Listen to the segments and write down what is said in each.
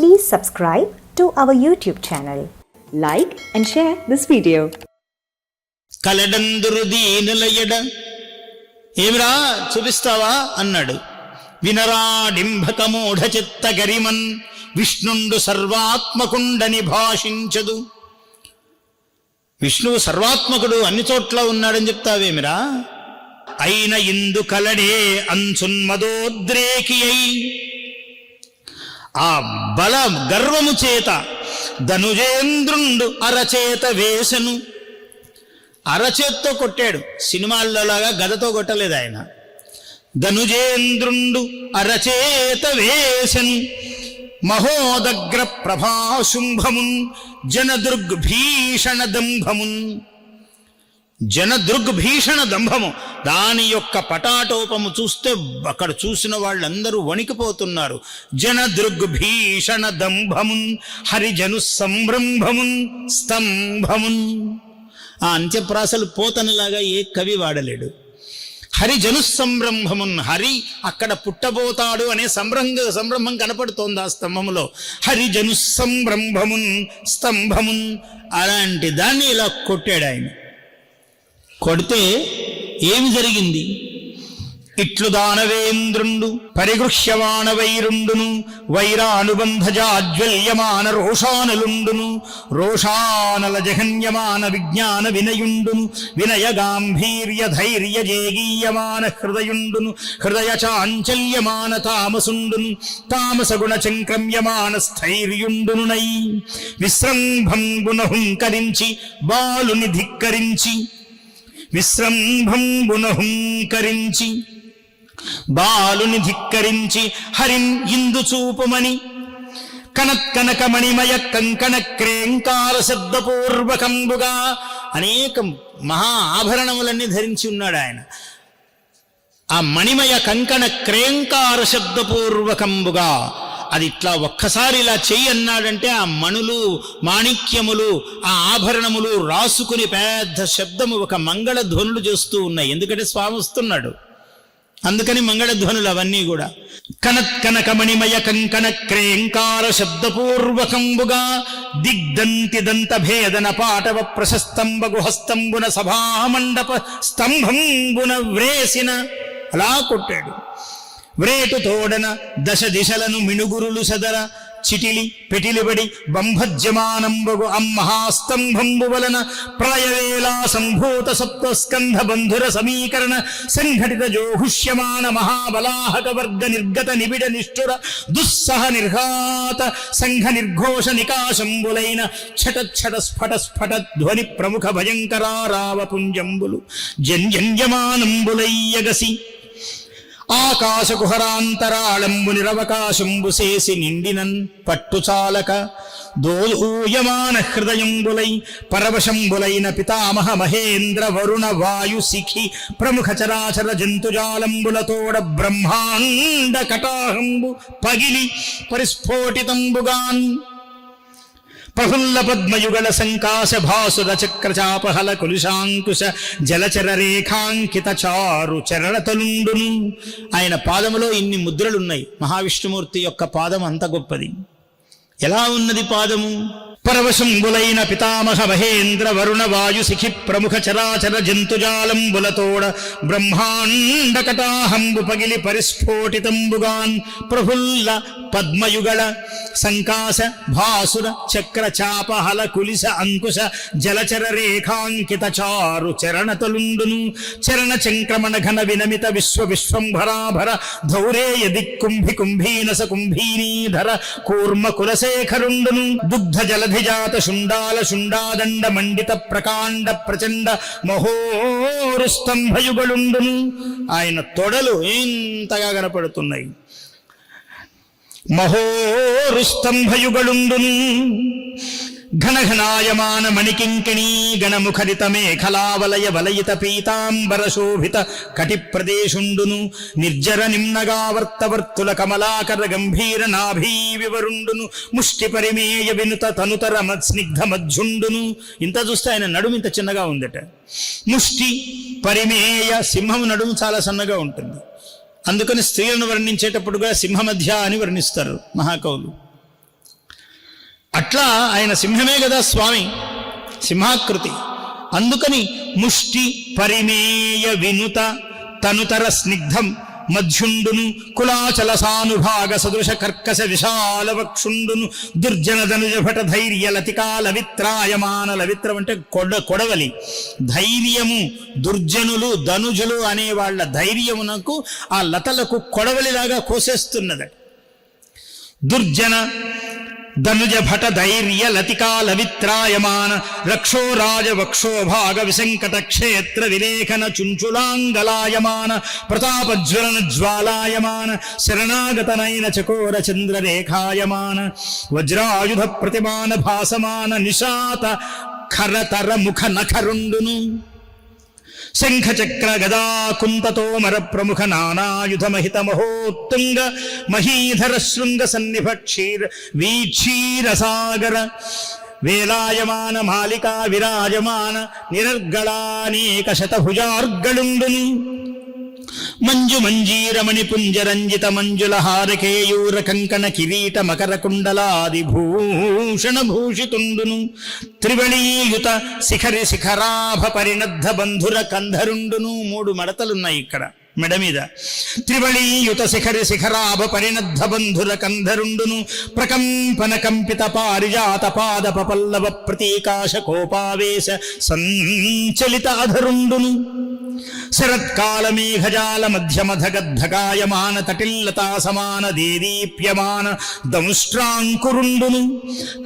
Please subscribe to our YouTube channel. Like and share this video. కలడందురు దీనులయడ ఏమిరా చూపిస్తావా? అన్నాడు. వినరాడింభకమూఢ చిత్త గరిమన్. విష్ణుండు సర్వాత్మకుండని భాషించదు. విష్ణువు సర్వాత్మకుడు అన్ని చోట్ల ఉన్నాడని చెప్తావేమిరా? అయిన ఇందు కలడే అంచున్మదోద్రేకి అయి ఆ బల గర్వము చేత ధనుజేంద్రుండు అరచేత వేసను అరచేత్తో కొట్టాడు. సినిమాల్లోలాగా గదతో కొట్టలేదు ఆయన. ధనుజేంద్రుండు అరచేత వేసను మహోదగ్ర ప్రభాశుంభమున్ జనదృగ్భీషణ దంభమున్ జనదృగ్భీషణ దంభము. దాని యొక్క పటాటోపము చూస్తే అక్కడ చూసిన వాళ్ళందరూ వణికిపోతున్నారు. జనదృగ్భీషణ దంభమున్ హరిజను సంరంభమున్ స్తంభమున్. ఆ అంత్యప్రాసలు పోతనలాగా ఏ కవి వాడలేడు. హరిజను సంరంభమున్ హరి అక్కడ పుట్టబోతాడు అనే సంరంభ సంరంభం కనపడుతోంది ఆ స్తంభములో. హరిజను సంరంభమున్ స్తంభమున్. అలాంటి దాన్ని ఇలా కొట్టాడు ఆయన. కొడితే ఏమి జరిగింది? ఇట్లు దానవేంద్రుండు పరిగృహ్యమాన వైరుండును వైరానుబంధజాజ్వల్యమాన రోషానలుండును రోషానల జఘన్యమాన విజ్ఞాన వినయుండును వినయ గాంభీర్య ధైర్య జేగీయమాన హృదయుండును హృదయ చాంచల్యమాన తామసుండును తామసగుణ చంక్రమ్యమాన స్థైర్యుండునునై విశ్రంభం గుణహుంకరించి బాలుని ధిక్కరించి విశ్రంభంబునహుంకరించి బాలుని ధిక్కరించి హరిం ఇందు చూపుమని కనత్కనకమణిమయ కంకణ క్రేంకార శబ్దపూర్వకంబుగా అనేక మహా ఆభరణములన్నీ ధరించి ఉన్నాడు ఆయన. ఆ మణిమయ కంకణ క్రేంకార శబ్దపూర్వకంబుగా అది ఇట్లా ఒక్కసారి ఇలా చెయ్యి అన్నాడంటే ఆ మణులు మాణిక్యములు ఆ ఆభరణములు రాసుకుని పెద్ద శబ్దము ఒక మంగళ ధ్వనులు చేస్తూ ఉన్నాయి. ఎందుకంటే స్వామి వస్తున్నాడు. అందుకని మంగళధ్వనులు అవన్నీ కూడా. కనత్కనకమణిమయ కంకణ క్రేంకార శబ్దపూర్వకంబుగా దిగ్దంతి దంత భేదన పాటవ ప్రశస్తంబగు హస్తంబున సభామండప స్తంభంబున వ్రేసిన అలా కొట్టాడు. వ్రేటు తోడన దశ దిశలను మిణుగురులు సదర. చిటిలి పెటిలిబడి బంభజ్యమానంబగు అమ్మహాస్తంభంబు వలన ప్రళయవేళా సంభూత సప్తస్కంధ బంధుర సమీకరణ సంఘటిత జోహుష్యమాన మహాబలాహక వర్గ నిర్గత నిబిడ నిష్ఠుర దుస్సహ నిర్ఘాత సంఘ నిర్ఘోష నికాశంబులైన ఛట ఛట స్ఫట స్ఫట ధ్వని ప్రముఖ భయంకరారావపుంజంబులు జంజంజమానంబులయ్యగసి ఆకాశకుహరాంతరాళంబు నిరవకాశంబు చేసి నిండినన్ పట్టుచాలక దోయూయమాన హృదయంబులై పరవశంబులైన పితామహ మహేంద్ర వరుణ వాయు సిఖి ప్రముఖ చరాచర జంతుజాలంబులతోడ బ్రహ్మాండ కటాహంబు పగిలి పరిస్ఫోటితంబుగాన్ ప్రఫుల్ల పద్మయుగళ సంకాశ భాసుర చక్రచాపహల కులుశాంకుశ జలచర రేఖాంకిత చారు చరణతలుండును ఆయన పాదములో ఇన్ని ముద్రలున్నాయి. మహావిష్ణుమూర్తి యొక్క పాదం అంత గొప్పది. ఎలా ఉన్నది పాదము? పరవశంబులైన పితామహ మహేంద్ర వరుణ వాయు శిఖి ప్రముఖ చరాచర జంతుజాలంబులతోడ బ్రహ్మాండ కటాహంబు పగిలి పరిస్ఫోటితంబుగాన్ ప్రఫుల్ల పద్మయుగళ సంకాశ భాసుర చక్ర చాపహల కులిస అంకుశ జలచర రేఖాంకిత చారు చరణతలుండును. చరణ చంక్రమణ ఘన వినమిత విశ్వ విశ్వంభరాభర ధౌరేయ దిక్కుంభి కుంభీనస కుంభీనీధర కూర్మ కులస కులశేఖరుండును దుగ్ధ జలధిజాత శుండాల శుండాదండ మండిత ప్రకాండ ప్రచండ మహోరుస్తంభయుగలుండును ఆయన తొడలు ఇంతగా కనపడుతున్నాయి. మహోరుస్తంభయుగలుండును ఘనఘనాయమాన మణికింకిణీ గణముఖరిత మేఖలావలయ వలయిత పీతాంబర శోభిత కటి ప్రదేశుండును నిర్జర నిమ్నగావర్తవర్తుల కమలాకర గంభీర నాభీ వివరుండును ముష్టి పరిమేయ వినుత తనుతర స్నిగ్ధ మధ్యుండును ఇంత చూస్తే ఆయన నడుము ఇంత చిన్నగా ఉందట ముష్టి పరిమేయ సింహం నడుము చాలా సన్నగా ఉంటుంది. అందుకని స్త్రీలను వర్ణించేటప్పుడుగా సింహమధ్య అని వర్ణిస్తారు మహాకవులు అట్లా ఆయన సింహమే కదా స్వామి సింహాకృతి. అందుకని ముష్టి పరిమేయ వినుత తనుతర స్నిగ్ధం మధ్యుండును కులాచల సానుభాగ సదృశ కర్కశ విశాల వక్షుండును దుర్జన ధనుజభట ధైర్య లతికాల విత్రాయమాన లవిత్రం అంటే కొడ కొడవలి. ధైర్యము దుర్జనులు ధనుజులు అనే వాళ్ళ ధైర్యమునకు ఆ లతలకు కొడవలిలాగా కోసేస్తున్నదట దుర్జన ధనుజ భట ధైర్య లతికాల విత్రాయమాన రక్షో రాజ వక్షో భాగ విసంకట క్షేత్ర విలేఖన చుంచులాంగలాయమాన ప్రతాపజ్వలన జ్వాలాయమాన శరణాగతనైన చకోర చంద్రరేఖాయమాన వజ్రాయుధ ప్రతిమాన భాసమాన నిషాత ఖరతర ముఖ నఖరుండును శంఖ చక్ర గదా కుంభతోమర ప్రముఖ నానాయుధమహిత మహోత్తుంగ మహీధర శృంగ సన్నిభ క్షీర వీక్షీర సాగర వేలాయమాన మాలికా విరాజమాన నిరర్గళానేక శతభుజార్గళుండును మంజు మంజీరమణి పుంజరంజిత మంజుల హారకేయూర కంకణ కిరీట మకర కుండలాది భూషణ భూషితుండును త్రివళీయుత శిఖరి శిఖరాభ పరిణద్ధ బంధుర కంధరుండును మూడు మడతలున్నాయి ఇక్కడ మెడ మీద త్రివళీయుత శిఖరి శిఖరాభ పరిణద్ధ బంధుర కంధరుండును ప్రకంపన కంపిత పారిజాత పాదప పల్లవ ప్రతీకాశ కోపావేశ సంచలిత అధరుండును శరత్కాల మేఘజాల మధ్యమధగద్ధకాయమాన తటిల్లతా సమాన దేదీప్యమాన దంష్ట్రాంకురుండును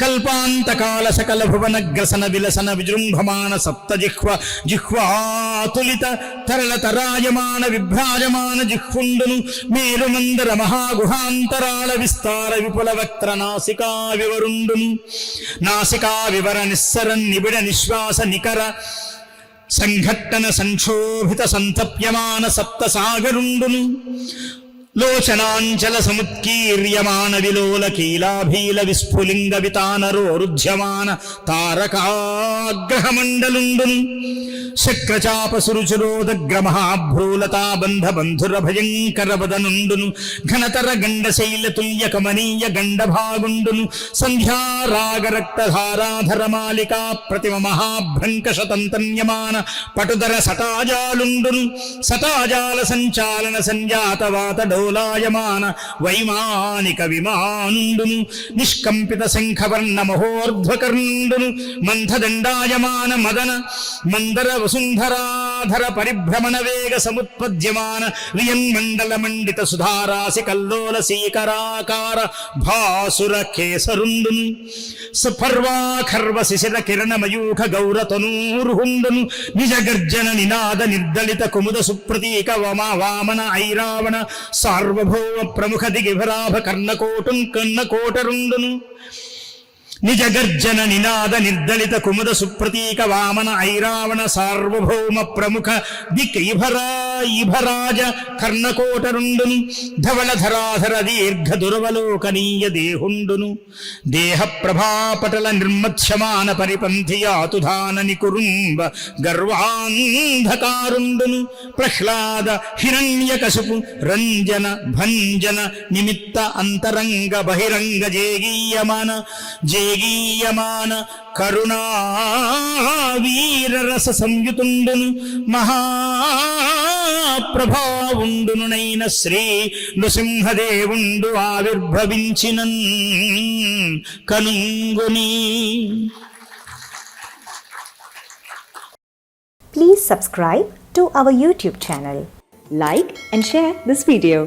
కల్పాంతకాల సకల భువన గ్రసన విలసన విజృంభమాన సప్తజిహ్వ జిహ్వాతులిత తరళ తరాయమాన విభ్రాజమాన జిహ్వుండును మేలుమందర మహాగుహాంతరాళ విస్తార విపుల వక్త్ర నాసికా వివరుండును నాసికా వివర నిస్సర నిబిడ నిశ్వాస నికర సంఘట్టన సంక్షోభిత సంతప్యమాన సప్త సాగరుండును లోచనాంచల సముత్కీర్యమాన విలోల కీలాభీల విస్ఫులింగ వితానరోరుధ్యమాన తారకాగ్రహమండలుండును. శక్రచాప సురుచురోదగ్ర బంధ బంధుర భయంకర వదనుండును ఘనతర గండ శైల కమనీయ గండభాగుండును సంధ్యారాగ రక్తధారాధర మాలికా ప్రతిమ మహాభ్రంక శతంతన్యమాన పటుదర సటాజాలుండును సటాజాల సంచాలన సంజాత వాత డోలాయమాన వైమానిక విమానుండును నిష్కంపిత శంఖవర్ణ మహోర్ధ్వకర్ణుండును మంథదండాయమాన మదన మందర వసుంధరాధర పరిభ్రమణ వేగ సముత్పద్యమాన వియన్మండల మండిత సుధారాసి కల్లోల సీకరాకార భాసుర కేసరుండును సపర్వాఖర్వ శిశిర కిరణ మయూఖ గౌరతనూర్హుండును నిజ గర్జన నినాద నిర్దళిత కుముద సుప్రతీక వమ వామన ఐరావణ సార్వభౌమ ప్రముఖ దిగిభరాభ కర్ణకోటుం కర్ణకోటరుండును. నిజ గర్జన నినాద నిర్దళిత కుముద సుప్రతీక వామన ఐరావణ సార్వభౌమ ప్రముఖ దిక్ ఇభరా ఇభరాజ కర్ణకోటరుండును ధవళ ధరాధర దీర్ఘ దురవలోకనీయ దేహుండును దేహ ప్రభాపటల నిర్మత్స్యమాన పరిపంథియాతుధాన నికురుంబ గర్వాంధకారుండును ప్రహ్లాద హిరణ్య కసుపు రంజన భంజన నిమిత్త అంతరంగ బహిరంగ జేగీయమాన జే జేగీయమాన కరుణా వీరరస సంయుతుండును మహాప్రభావుండును నైన శ్రీ నృసింహదేవుండు ఆవిర్భవించిన కనుంగుని Please subscribe to our YouTube channel. Like and share this video.